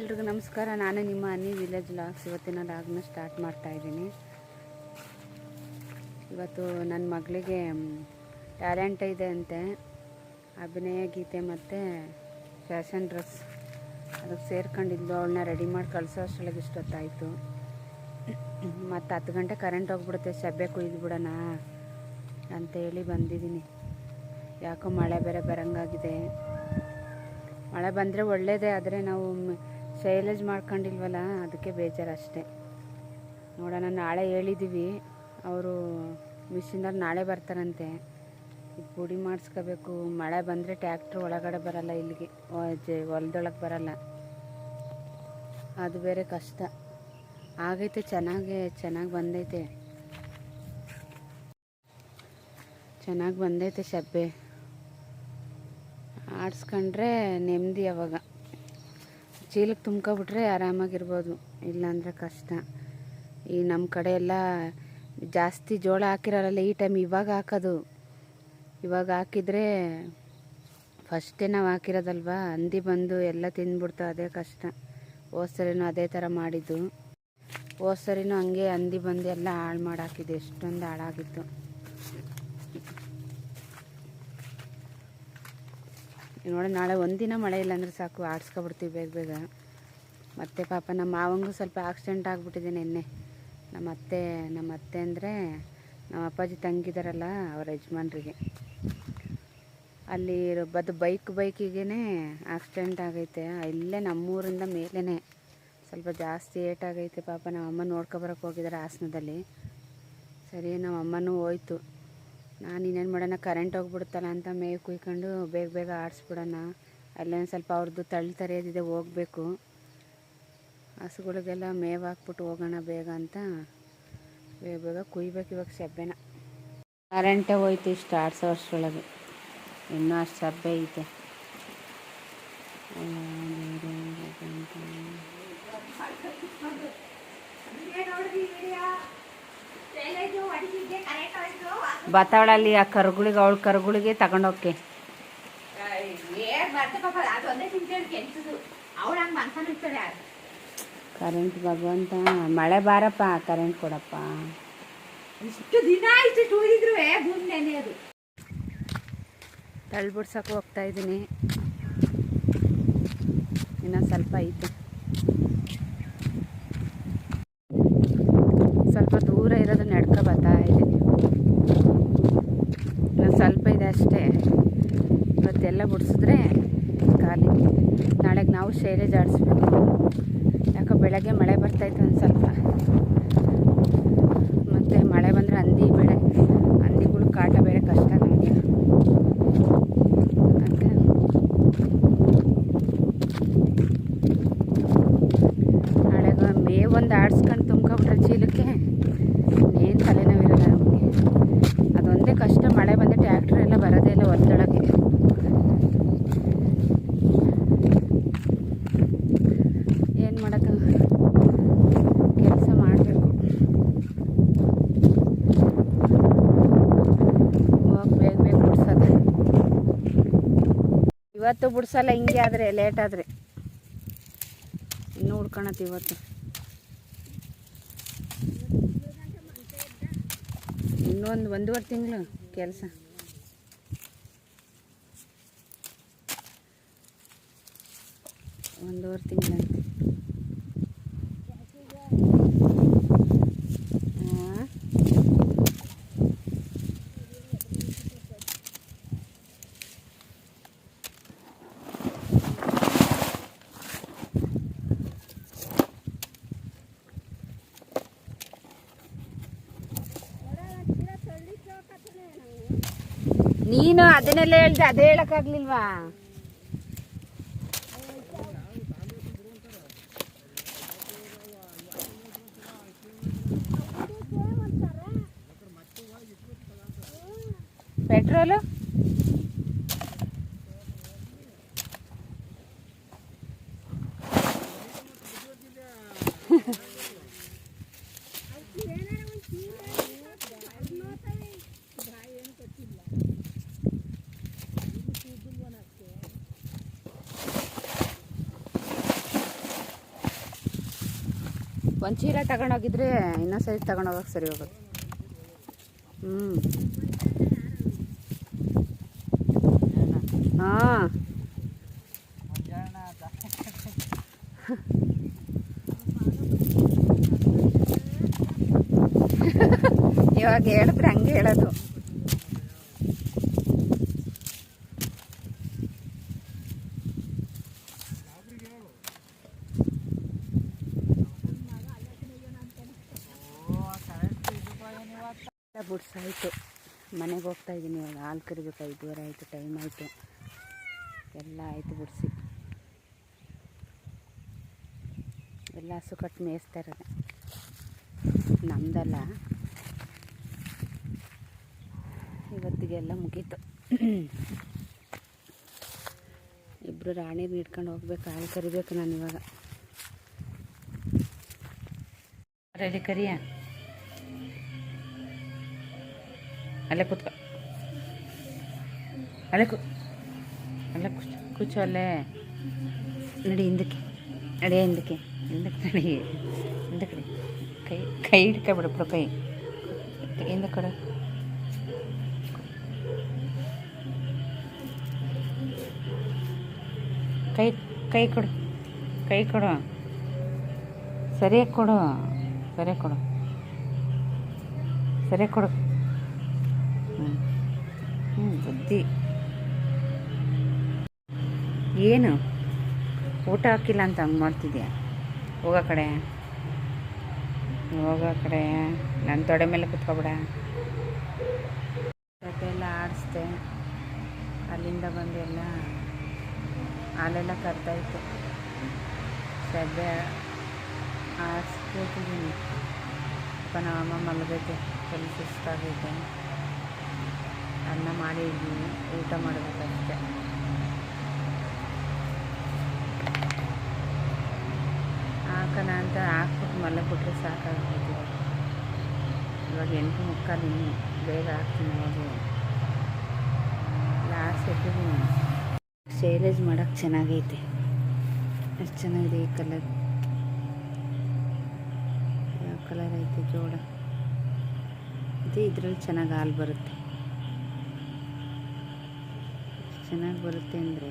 ಎಲ್ರಿಗೂ ನಮಸ್ಕಾರ. ನಾನು ನಿಮ್ಮ ಅನಿ ವಿಲೇಜ್ ಲಾಗ್ಸ್. ಇವತ್ತಿನ ಲಾಗ್ನ ಸ್ಟಾರ್ಟ್ ಮಾಡ್ತಾ ಇದ್ದೀನಿ. ಇವತ್ತು ನನ್ನ ಮಗಳಿಗೆ ಟ್ಯಾಲೆಂಟ್ ಇದೆ ಅಂತೆ. ಅಭಿನಯ, ಗೀತೆ ಮತ್ತು ಫ್ಯಾಷನ್ ಡ್ರೆಸ್ ಅದಕ್ಕೆ ಸೇರ್ಕೊಂಡಿದ್ದು ಅವಳನ್ನ ರೆಡಿ ಮಾಡಿ ಕಳಿಸೋ ಅಷ್ಟೊಳಗೆ ಇಷ್ಟೊತ್ತಾಯಿತು. ಮತ್ತು ಹತ್ತು ಗಂಟೆ ಕರೆಂಟ್ ಹೋಗ್ಬಿಡುತ್ತೆ. ಸಬ್ಬೆ ಕುಯ್ದು ಬಿಡೋಣ ಅಂತ ಹೇಳಿ ಬಂದಿದ್ದೀನಿ. ಯಾಕೋ ಮಳೆ ಬೇರೆ ಬರಂಗಾಗಿದೆ. ಮಳೆ ಬಂದರೆ ಒಳ್ಳೆಯದೇ ಆದರೆ ನಾವು ಶೈಲೇಜ್ ಮಾಡ್ಕೊಂಡಿಲ್ವಲ್ಲ, ಅದಕ್ಕೆ ಬೇಜಾರು ಅಷ್ಟೇ ನೋಡೋಣ, ನಾಳೆ ಹೇಳಿದ್ದೀವಿ ಅವರು ಮಿಷಿನಲ್ಲಿ ನಾಳೆ ಬರ್ತಾರಂತೆ. ಈಗ ಪುಡಿ ಮಾಡಿಸ್ಕೋಬೇಕು. ಮಳೆ ಬಂದರೆ ಟ್ಯಾಕ್ಟ್ರ್ ಒಳಗಡೆ ಬರಲ್ಲ ಇಲ್ಲಿಗೆ. ಹೊಲ್ದೊಳಗೆ ಬರಲ್ಲ. ಅದು ಬೇರೆ ಕಷ್ಟ. ಆಗೈತೆ, ಚೆನ್ನಾಗಿ ಚೆನ್ನಾಗಿ ಬಂದೈತೆ. ಚೆನ್ನಾಗಿ ಬಂದೈತೆ ಶಬ್ಬೆ. ಆಡಿಸ್ಕೊಂಡ್ರೆ ನೆಮ್ಮದಿ ಅವಾಗ. ಚೀಲಕ್ಕೆ ತುಂಬ್ಕೊಬಿಟ್ರೆ ಆರಾಮಾಗಿರ್ಬೋದು, ಇಲ್ಲಾಂದರೆ ಕಷ್ಟ. ಈ ನಮ್ಮ ಕಡೆ ಎಲ್ಲ ಜಾಸ್ತಿ ಜೋಳ ಹಾಕಿರಲ್ಲ ಈ ಟೈಮ್ ಇವಾಗ ಹಾಕೋದು. ಇವಾಗ ಹಾಕಿದರೆ ಫಸ್ಟೇ ನಾವು ಹಾಕಿರೋದಲ್ವಾ? ಹಂದಿ ಬಂದು ಎಲ್ಲ ತಿಂದ್ಬಿಡ್ತು, ಅದೇ ಕಷ್ಟ. ಹೋದ್ಸರಿನೂ ಅದೇ ಥರ ಮಾಡಿದ್ದು. ಹೋದ್ಸರಿನೂ ಹಂಗೆ ಹಂದಿ ಬಂದು ಎಲ್ಲ ಹಾಳು ಮಾಡಾಕಿದ್ದು ಎಷ್ಟೊಂದು ಹಾಳಾಗಿತ್ತು. ನೋಡಿ, ನಾಳೆ ಒಂದಿನ ಮಳೆ ಇಲ್ಲ ಅಂದರೆ ಸಾಕು, ಆಡ್ಸ್ಕೊಬಿಡ್ತೀವಿ ಬೇಗ ಬೇಗ. ಮತ್ತೆ ಪಾಪ ನಮ್ಮ ಮಾವಂಗೂ ಸ್ವಲ್ಪ ಆಕ್ಸಿಡೆಂಟ್ ಆಗಿಬಿಟ್ಟಿದೆ ನಿನ್ನೆ. ನಮ್ಮ ಅತ್ತೆ ನಮ್ಮ ಅತ್ತೆ ಅಂದರೆ ನಮ್ಮ ಅಪ್ಪಾಜಿ ತಂಗಿದಾರಲ್ಲ, ಅವರ ಯಜಮಾನ್ರಿಗೆ. ಅಲ್ಲಿ ಬದು ಬೈಕ್ ಬೈಕಿಗೆ ಆಕ್ಸಿಡೆಂಟ್ ಆಗೈತೆ. ಇಲ್ಲೇ ನಮ್ಮೂರಿಂದ ಮೇಲೇ ಸ್ವಲ್ಪ ಜಾಸ್ತಿ ಏಟಾಗೈತೆ ಪಾಪ ನಮ್ಮ ಅಮ್ಮ ನೋಡ್ಕೊಬರಕ್ಕೆ ಹೋಗಿದ್ದಾರೆ ಹಾಸನದಲ್ಲಿ. ಸರಿ, ನಮ್ಮಮ್ಮನೂ ಹೋಯ್ತು. ನಾನು ಇನ್ನೇನು ಮಾಡೋಣ ಕರೆಂಟ್ ಹೋಗ್ಬಿಡುತ್ತಲ್ಲ ಅಂತ ಮೇವು ಕುಯ್ಕೊಂಡು ಬೇಗ ಬೇಗ ಆಡಿಸ್ಬಿಡೋಣ. ಅಲ್ಲೇನು ಸ್ವಲ್ಪ ಅವ್ರದ್ದು ತಳ್ಳು ತರೆಯೋದಿದೆ, ಹೋಗಬೇಕು. ಹಸುಗಳಿಗೆಲ್ಲ ಮೇವು ಹಾಕ್ಬಿಟ್ಟು ಹೋಗೋಣ ಬೇಗ ಅಂತ. ಬೇಗ ಬೇಗ ಕುಯ್ಬೇಕು ಇವಾಗ ಸಬ್ಬೆನ. ಕರೆಂಟೇ ಹೋಯ್ತು ಇಷ್ಟು ಆಡಿಸೋ ವರ್ಷದೊಳಗೆ ಇನ್ನೂ ಅಷ್ಟು ಸಬ್ಬೆ ಐತೆ. ಬತ್ತಾವಳಲ್ಲಿ ಆ ಕರುಗಳಿಗೆ ಅವಳ ಕರುಗಳಿಗೆ ತಗೊಂಡೋಕೆ ಕರೆಂಟ್ ಭಗವಂತ ಮಳೆ ಬಾರಪ್ಪ ಕರೆಂಟ್ ಕೊಡಪ್ಪ. ಇಷ್ಟು ದಿನ ಇಷ್ಟು ಟೂರಿದ್ರು ಭೂಮಿ ಅದು ತಳ್ಬಿಡ್ಸಕ್ಕೆ ಹೋಗ್ತಾ ಇದ್ದೀನಿ. ಇನ್ನೊಂದು ಸ್ವಲ್ಪ ಐತೆ ಸ್ವಲ್ಪ ದೂರ ಇರೋದು ನಡ್ಕೊ ಬರ್ತಾ ಇದ್ದೀನಿ ಇನ್ನೂ ಸ್ವಲ್ಪ ಇದೆ ಅಷ್ಟೇ. ಇವತ್ತೆಲ್ಲ ಬಿಡಿಸಿದ್ರೆ ಖಾಲಿ. ನಾಳೆಗೆ ನಾವು ಶೈಲೇಜ್ ಆಡಿಸ್ಬೇಕು ಯಾಕೋ ಬೆಳಗ್ಗೆ ಮಳೆ ಬರ್ತಾಯಿತ್ತು ಒಂದು ಸ್ವಲ್ಪ. ಮತ್ತು ಮಳೆ ಬಂದರೆ ಹಂದಿ ಬೆಳೆ. ಹಂದಿಗಳು ಕಾಟ ಬೇರೆ ಕಷ್ಟ ನಮಗೆ ಅದಕ್ಕೆ ನಾಳೆಗೆ ಮೇವು ಒಂದು ಆಡಿಸ್ಕೊಂಡು ತುಂಬ್ಕೊಬಿಟ್ರೆ ಚೀಲಕ್ಕೆ ಏನು ತಲೆನೋವಿರಲ್ಲ ನಮಗೆ ಅದೊಂದೇ ಕಷ್ಟ ಮಳೆ ಬಂದರೆ ಟ್ಯಾಕ್ಟ್ರ್ ಎಲ್ಲ ಬರೋದೇ ಇಲ್ಲ ಹೊಲ್ದೊಳಗೆ ಏನು ಮಾಡೋದು ಕೆಲಸ ಮಾಡಬೇಕು ಹೋಗಿ ಬೇಗ ಬೇಗ ಬಿಡ್ಸೋದು ಇವತ್ತು ಬಿಡ್ಸಲ್ಲ ಹಿಂಗೆ ಆದರೆ ಲೇಟ್ ಆದರೆ. ಇನ್ನು ಹುಡ್ಕೊಳತ್ ಇವತ್ತು. ಇನ್ನೊಂದು ಒಂದೂವರೆ ತಿಂಗಳು ಕೆಲಸ. ಒಂದೂವರೆ ತಿಂಗಳಾಯ್ತು. ನೀನು ಅದನ್ನೆಲ್ಲ ಹೇಳ್ದೆ ಅದೇ ಹೇಳಕ್ಕಾಗ್ಲಿಲ್ವಾ ಪೆಟ್ರೋಲು? ಒಂದು ಚೀಲ ತಗೊಂಡೋಗಿದ್ರೆ ಇನ್ನೊಂದು ಸರಿ ತಗೊಂಡೋಗಕ್ಕೆ ಸರಿ ಹೋಗೋದು ಹ್ಞೂ ಹಾಂ. ಇವಾಗ ಹೇಳಿದ್ರೆ ಹಂಗೆ ಹೇಳೋದು. ಎಲ್ಲ ಆಯಿತು. ಮನೆಗೆ ಹೋಗ್ತಾ ಇದ್ದೀನಿ ಇವಾಗ. ಹಾಲು ಕರಿಬೇಕು ಐದುವರೆ ಆಯಿತು, ಟೈಮ್ ಆಯಿತು. ಎಲ್ಲ ಆಯಿತು ಬಿಡಿಸಿ. ಎಲ್ಲ ಹಸು ಕಟ್ಟು ಮೇಯಿಸ್ತಾ ಇರೋದು. ನಮ್ದಲ್ಲ. ಇವತ್ತಿಗೆಲ್ಲ ಮುಗೀತು. ಇಬ್ಬರು ರಾಣಿನ ಹಿಡ್ಕೊಂಡು ಹೋಗ್ಬೇಕು, ಹಾಲು ಕರಿಬೇಕು ನಾನು ಇವಾಗ ರೆಡಿ ಕರಿಯ? ಅಲ್ಲೇ ಕೂತ್ಕೊ. ಅಲ್ಲೇ ಕೂ ಅಲ್ಲೇ ಕೂಚು ಕೂಚು ಅಲ್ಲೇ. ನಡಿ ಹಿಂದಕ್ಕೆ. ನಡಿ ಹಿಂದಕ್ಕೆ. ಹಿಂದಕ್ಕೆ ನಡಿ. ಹಿಂದಕ್ಕೆ ನಡಿ. ಕೈ ಕೈ ಹಿಡ್ಕೊಬಿಡು ಬಿಡು ಕೈ. ಹಿಂದಕ್ಕೆ ಕೊಡು. ಕೈ ಕೈ ಕೊಡು. ಕೈ ಕೊಡು. ಸರಿಯಾಗಿ ಕೊಡು. ಸರಿಯಾಗಿ ಕೊಡು. ಸರಿಯಾಗಿ ಕೊಡು. ಏನು? ಊಟ ಹಾಕಿಲ್ಲ ಅಂತ ಹಂಗೆ ಮಾಡ್ತಿದ್ಯಾ? ಹೋಗೋ ಕಡೆ. ಹೋಗೋ ಕಡೆ. ನನ್ನ ತೊಡೆ ಮೇಲೆ ಕುತ್ಕೊಬೇಡ. ಎಲ್ಲ ಆಡಿಸ್ದೆ. ಅಲ್ಲಿಂದ ಬಂದು ಎಲ್ಲ ಹಾಲೆಲ್ಲ ಕರ್ತಾಯಿತ್ತು ಸದ್ಯ ಆಡಿಸ್ಕೊತಿದ್ದೀನಿ. ಅಪ್ಪ ನಮ್ಮಮ್ಮ ಮಲಗೈತೆ. ಸ್ವಲ್ಪ ಸುಸ್ತಾಗೈತೆ ಮಾಡಿದ್ದೀನಿ ಊಟ ಮಾಡಬೇಕಷ್ಟೆ. ಹಾಕೋಣ ಅಂತ ಹಾಕ್ಬಿಟ್ಟು ಮಲಗಿಬಿಟ್ರೆ ಸಾಕಾಗ್ಬಿಟ್ಟಿದೆ ಇವಾಗ ಎಂಟು ಮುಕ್ಕಾಲು ಬೇಗ ಹಾಕ್ತೀನಿ ಅವಾಗ ಲಾಸ್ಟ್ ಇಟ್ಟಿದ್ದೀನಿ ಶೈಲೇಜ್ ಮಾಡೋಕ್ಕೆ ಚೆನ್ನಾಗೈತೆ. ಎಷ್ಟು ಚೆನ್ನಾಗಿದೆ ಈ ಕಲರ್ ಯಾವ ಕಲರ್ ಐತೆ ಜೋಡ? ಇದು ಇದರಲ್ಲಿ ಚೆನ್ನಾಗಿ ಹಾಲು ಬರುತ್ತೆ ಎಷ್ಟು ಚೆನ್ನಾಗಿ ಬರುತ್ತೆ ಅಂದರೆ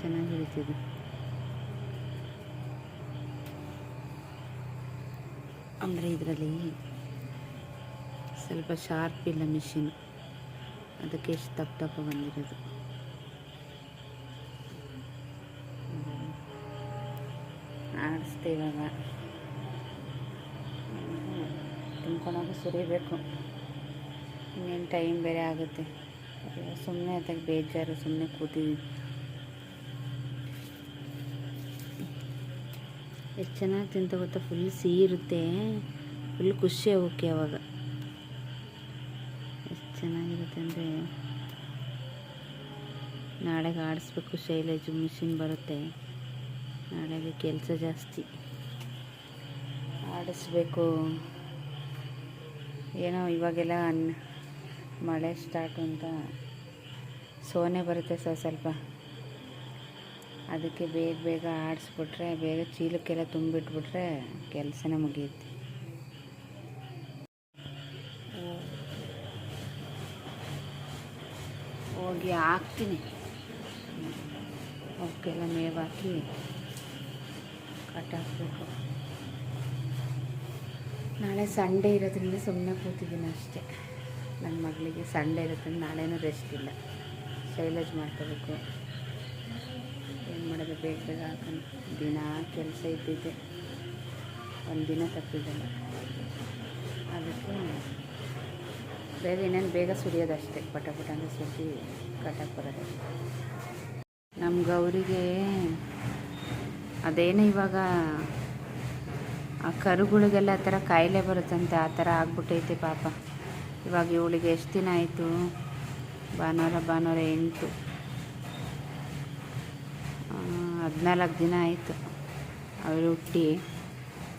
ಚೆನ್ನಾಗಿರುತ್ತಿದೆ ಅಂದರೆ ಇದರಲ್ಲಿ ಸ್ವಲ್ಪ ಶಾರ್ಪ್ ಇಲ್ಲ ಮಿಷಿನ್ ಅದಕ್ಕೆ ಎಷ್ಟು ತಪ್ಪು ದಪ್ಪ ಬಂದಿರೋದು. ಆಡಿಸ್ದೆ ಇವಾಗ ತುಂಬ್ಕೊಂಡಾಗ ಸುರಿಬೇಕು. ಇನ್ನೇನು ಟೈಮ್ ಬೇರೆ ಆಗುತ್ತೆ. ಸುಮ್ಮನೆ ಅದಕ್ಕೆ ಬೇಜಾರು ಸುಮ್ಮನೆ ಕೂತಿದ್ವಿ ಎಷ್ಟು ಚೆನ್ನಾಗಿ ತಿಂತ ಗೊತ್ತಾ? ಫುಲ್ ಸಿಹಿ ಇರುತ್ತೆ. ಫುಲ್ ಖುಷಿ ಆಗೋಕೆ ಅವಾಗ. ಎಷ್ಟು ಚೆನ್ನಾಗಿರುತ್ತೆ ಅಂದರೆ. ನಾಳೆಗೆ ಆಡಿಸ್ಬೇಕು ಶೈಲೇಜು, ಮಿಷಿನ್ ಬರುತ್ತೆ. ನಾಳೆಗೆ ಕೆಲಸ ಜಾಸ್ತಿ. ಆಡಿಸ್ಬೇಕು. ಏನೋ ಇವಾಗೆಲ್ಲ ಅನ್- ಮಳೆ ಸ್ಟಾರ್ಟ್ ಅಂತ ಸೋನೆ ಬರುತ್ತೆ ಸರ್ ಸ್ವಲ್ಪ. ಅದಕ್ಕೆ ಬೇಗ ಬೇಗ ಆಡಿಸ್ಬಿಟ್ರೆ, ಬೇಗ ಚೀಲಕ್ಕೆಲ್ಲ ತುಂಬಿಟ್ಬಿಟ್ರೆ ಕೆಲಸನೇ ಮುಗಿಯುತ್ತೆ. ಹೋಗಿ ಹಾಕ್ತೀನಿ. ಅವಕ್ಕೆಲ್ಲ ಮೇವು ಹಾಕಿ ಕಟ್ಟಾಕಬೇಕು ನಾಳೆ ಸಂಡೇ ಇರೋದ್ರಿಂದ ಸುಮ್ಮನೆ ಕೂತಿದ್ದೀನಿ ಅಷ್ಟೇ. ನನ್ನ ಮಗಳಿಗೆ ಸಂಡೇ ಇರುತ್ತೆ, ನಾಳೆನೂ ರೆಸ್ಟ್ ಇಲ್ಲ. ಶೈಲೇಜ್ ಮಾಡ್ಕೋಬೇಕು. ಏನು ಮಾಡೋದು, ಬೇಗ ಬೇಗ ಹಾಕೊಂಡು ದಿನ ಕೆಲಸ ಇದ್ದಿದ್ದೆ. ಒಂದು ದಿನ ತಪ್ಪಿದ್ದಲ್ಲ. ಅದಕ್ಕೆ ಬೇಗ ಇನ್ನೇನು ಬೇಗ ಸುರಿಯೋದಷ್ಟೇ ಪಟ ಪಟ ಅಂದರೆ ಸುರಿದು ಕಟ್ಟಕ್ಕೆ ಬರೋದು. ನಮ್ಮ ಗೌರಿಗೆ ಅದೇನು ಇವಾಗ ಆ ಕರುಗಳಿಗೆಲ್ಲ ಆ ಥರ ಕಾಯಿಲೆ ಬರುತ್ತಂತೆ, ಆ ಥರ ಆಗ್ಬಿಟ್ಟೈತೆ ಪಾಪ. ಇವಾಗ ಇವಳಿಗೆ ಎಷ್ಟು ದಿನ ಆಯಿತು? ಭಾನುವಾರ ಭಾನುವಾರ ಎಂಟು. ಹದಿನಾಲ್ಕು ದಿನ ಆಯಿತು. ಅವಳು ಹುಟ್ಟಿ.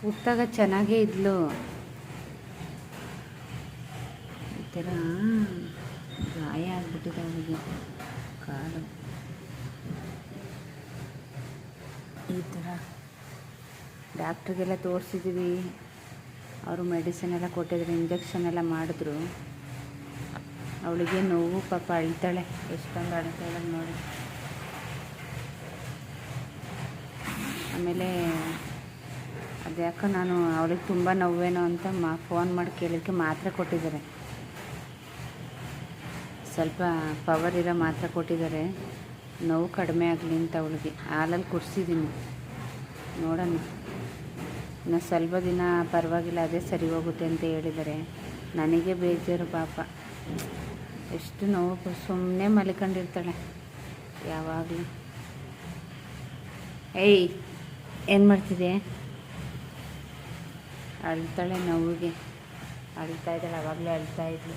ಹುಟ್ಟಾಗ ಚೆನ್ನಾಗೇ ಇದ್ಲು. ಈ ಥರ ಗಾಯ ಆಗಿಬಿಟ್ಟಿದೆ ಅವಳಿಗೆ. ಕಾಲು. ಈ ಥರ. ಡಾಕ್ಟ್ರಿಗೆಲ್ಲ ತೋರಿಸಿದ್ದೀವಿ. ಅವರು ಮೆಡಿಸಿನ್ ಎಲ್ಲ ಕೊಟ್ಟಿದ್ರು, ಇಂಜೆಕ್ಷನ್ ಎಲ್ಲ ಮಾಡಿದ್ರು. ಅವಳಿಗೆ ನೋವು ಪಾಪ ಅಳ್ತಾಳೆ ಎಷ್ಟೊಂದು ಅಳ್ತಾಳೆ ನೋಡಿ. ಆಮೇಲೆ ಅದ್ಯಾಕೋ ನಾನು ಅವಳಿಗೆ ತುಂಬ ನೋವೇನೋ ಅಂತ ಮಾ, ಫೋನ್ ಮಾಡಿ ಕೇಳಿದ್ದಕ್ಕೆ ಮಾತ್ರೆ ಕೊಟ್ಟಿದ್ದಾರೆ. ಸ್ವಲ್ಪ ಪವರ್ ಇರೋ ಮಾತ್ರೆ ಕೊಟ್ಟಿದ್ದಾರೆ. ನೋವು ಕಡಿಮೆ ಆಗಲಿ ಅಂತ ಅವಳಿಗೆ. ಹಾಲಲ್ಲಿ ಕುಡಿಸಿದ್ದೀನಿ ನೋಡೋಣ. ಇನ್ನು ಸ್ವಲ್ಪ ದಿನ ಪರವಾಗಿಲ್ಲ, ಅದೇ ಸರಿ ಹೋಗುತ್ತೆ ಅಂತ ಹೇಳಿದರೆ ನನಗೆ ಬೇಜಾರು ಪಾಪ. ಎಷ್ಟು ನೋವು ಸುಮ್ಮನೆ ಮಲ್ಕೊಂಡಿರ್ತಾಳೆ. ಯಾವಾಗಲೂ. ಏಯ್, ಏನು ಮಾಡ್ತಿದೆ ಅಳ್ತಾಳೆ ನೋವಿಗೆ. ಅಳ್ತಾ ಇದ್ದಾಳೆ, ಅವಾಗಲೇ ಅಳ್ತಾ ಇದ್ಲು.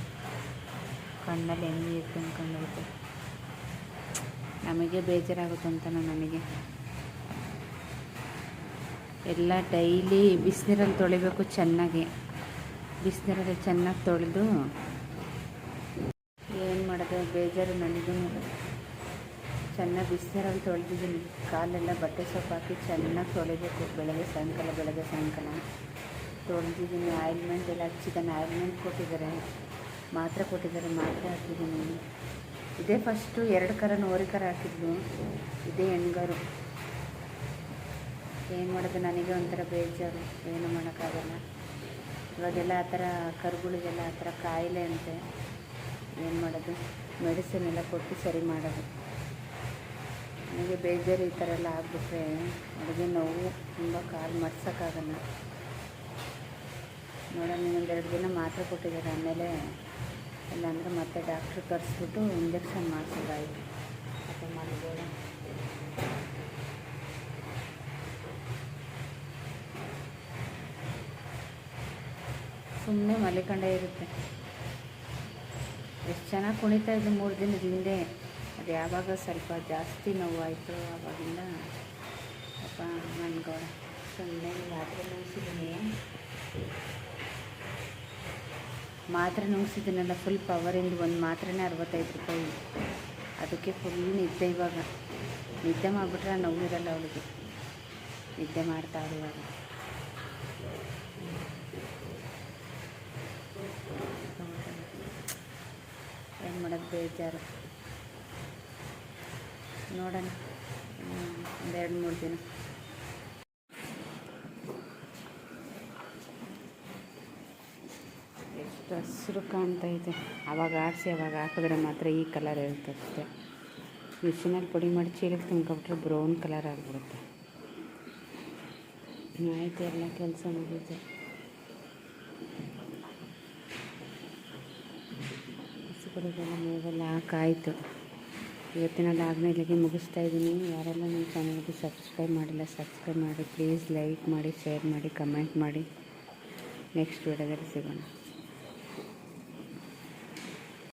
ಕಣ್ಣಲ್ಲಿ ಹೆಂಗೆ ಇತ್ತು ಅಂದ್ಕೊಂಡೈತೆ ನಮಗೆ ಬೇಜಾರಾಗುತ್ತೆ ಅಂತನೂ ನನಗೆ. ಎಲ್ಲ ಡೈಲಿ ಬಿಸಿನೀರಲ್ಲಿ ತೊಳಿಬೇಕು ಚೆನ್ನಾಗಿ. ಬಿಸಿನೀರಲ್ಲಿ ಚೆನ್ನಾಗಿ ತೊಳೆದು ಏನು ಮಾಡೋದು? ಬೇಜಾರು ನನಗೂ. ಚೆನ್ನಾಗಿ ಬಿಸಿನೀರಲ್ಲಿ ತೊಳೆದಿದ್ದೀನಿ. ಕಾಲೆಲ್ಲ ಬಟ್ಟೆ ಸೊಪ್ಪು ಹಾಕಿ ಚೆನ್ನಾಗಿ ತೊಳಿಬೇಕು. ಬೆಳಗ್ಗೆ ಸಾಯಂಕಾಲ ಬೆಳಗ್ಗೆ ಸಾಯಂಕಾಲ. ತೊಳೆದಿದ್ದೀನಿ. ಆಯಿಲ್ಮೆಂಟ್ ಎಲ್ಲ ಹಚ್ಚಿದ್ದಾನೆ. ಆಯಿಲ್ಮೆಂಟ್ ಕೊಟ್ಟಿದ್ದಾರೆ. ಮಾತ್ರೆ ಕೊಟ್ಟಿದ್ದಾರೆ. ಮಾತ್ರೆ ಹಾಕಿದ್ದೀನಿ. ಇದೇ ಫಸ್ಟು ಎರಡು ಕರ ನೋರಿ ಕರ ಹಾಕಿದ್ಲು ಇದೇ ಹೆಣ್ಗಾರು. ಏನು ಮಾಡೋದು? ನನಗೆ ಒಂಥರ ಬೇಜಾರು. ಏನು ಮಾಡೋಕ್ಕಾಗಲ್ಲ. ಇವಾಗೆಲ್ಲ ಆ ಥರ ಕರುಗಳಿಗೆಲ್ಲ ಆ ಥರ ಕಾಯಿಲೆ ಅಂತೆ. ಏನು ಮಾಡೋದು? ಮೆಡಿಸಿನ್ ಎಲ್ಲ ಕೊಟ್ಟು ಸರಿ ಮಾಡೋದು. ನನಗೆ ಬೇಜಾರು ಈ ಥರ ಎಲ್ಲ ಆಗಿಬಿಟ್ರೆ ಅಡುಗೆ ನೋವು ತುಂಬ ಕಾಲು ಮಡ್ಸೋಕ್ಕಾಗಲ್ಲ. ನೋಡೋಣ ಇನ್ನೊಂದೆರಡು ದಿನ ಮಾತ್ರೆ ಕೊಟ್ಟಿದ್ದಾರೆ, ಆಮೇಲೆ ಇಲ್ಲಾಂದರೆ ಮತ್ತೆ ಡಾಕ್ಟ್ರ್ ಕರೆಸ್ಬಿಟ್ಟು ಇಂಜೆಕ್ಷನ್ ಮಾಡಿಸೋದಾಯಿತು. ಸುಮ್ಮನೆ ಮಲಿಕೊಂಡೇ ಇರುತ್ತೆ. ಎಷ್ಟು ಚೆನ್ನಾಗಿ ಕುಣಿತಾ ಇದ್ದು ಮೂರು ದಿನದ ಹಿಂದೆ. ಅದು ಯಾವಾಗ ಸ್ವಲ್ಪ ಜಾಸ್ತಿ ನೋವಾಯಿತು ಆವಾಗಿಂದ ಅಪ್ಪ ನನಗೆ ಸುಮ್ಮನೆ ಮಾತ್ರೆ ನುಂಗ್ಸಿದ್ದೀನಿ ಮಾತ್ರೆ ನುಂಗ್ಸಿದ್ದೀನಲ್ಲ ಫುಲ್ ಪವರಿಂದ ಒಂದು ಮಾತ್ರೆನೇ ಅರವತ್ತೈದು ರೂಪಾಯಿ. ಅದಕ್ಕೆ ಫುಲ್ ನಿದ್ದೆ ಇವಾಗ. ನಿದ್ದೆ ಮಾಡಿಬಿಟ್ರೆ ನೋವಿರಲ್ಲ ಅವಳಿಗೆ. ನಿದ್ದೆ ಮಾಡ್ತಾಳೆ ಇವಾಗ ಏನು ಮಾಡೋದು ಬೇಜಾರು. ನೋಡೋಣ. ಒಂದೆರಡು ಮೂರು ದಿನ. ಎಷ್ಟು ಹಸಿರು ಕಾಣ್ತಾ ಇದೆ. ಅವಾಗ ಆರಿಸಿ, ಅವಾಗ ಹಾಕಿದ್ರೆ ಮಾತ್ರ ಈ ಕಲರ್ ಇರುತ್ತೆ ಮಿಷಿನಲ್ಲಿ ಪುಡಿ ಮಾಡಿ ಚೀಲಕ್ಕೆ ತುಂಬ್ಕೊಬಿಟ್ರೆ ಬ್ರೌನ್ ಕಲರ್ ಆಗಿಬಿಡುತ್ತೆ. ಆಯಿತು, ಎಲ್ಲ ಕೆಲಸ ಮುಗೀತು. ಹಸುಗಳಿಗೆಲ್ಲ ಮೇವೆಲ್ಲ ಹಾಕಾಯಿತು. ಇವತ್ತಿನ ಲಾಗ್ನ ಇಲ್ಲಿಗೆ ಮುಗಿಸ್ತಾ ಇದ್ದೀನಿ. ಯಾರೆಲ್ಲ ನನ್ನ ಚಾನಲ್ಗೆ ಸಬ್ಸ್ಕ್ರೈಬ್ ಮಾಡಿಲ್ಲ ಸಬ್ಸ್ಕ್ರೈಬ್ ಮಾಡಿ ಪ್ಲೀಸ್ ಲೈಕ್ ಮಾಡಿ ಶೇರ್ ಮಾಡಿ ಕಮೆಂಟ್ ಮಾಡಿ. ನೆಕ್ಸ್ಟ್ ವಿಡಿಯೋದಲ್ಲಿ ಸಿಗೋಣ.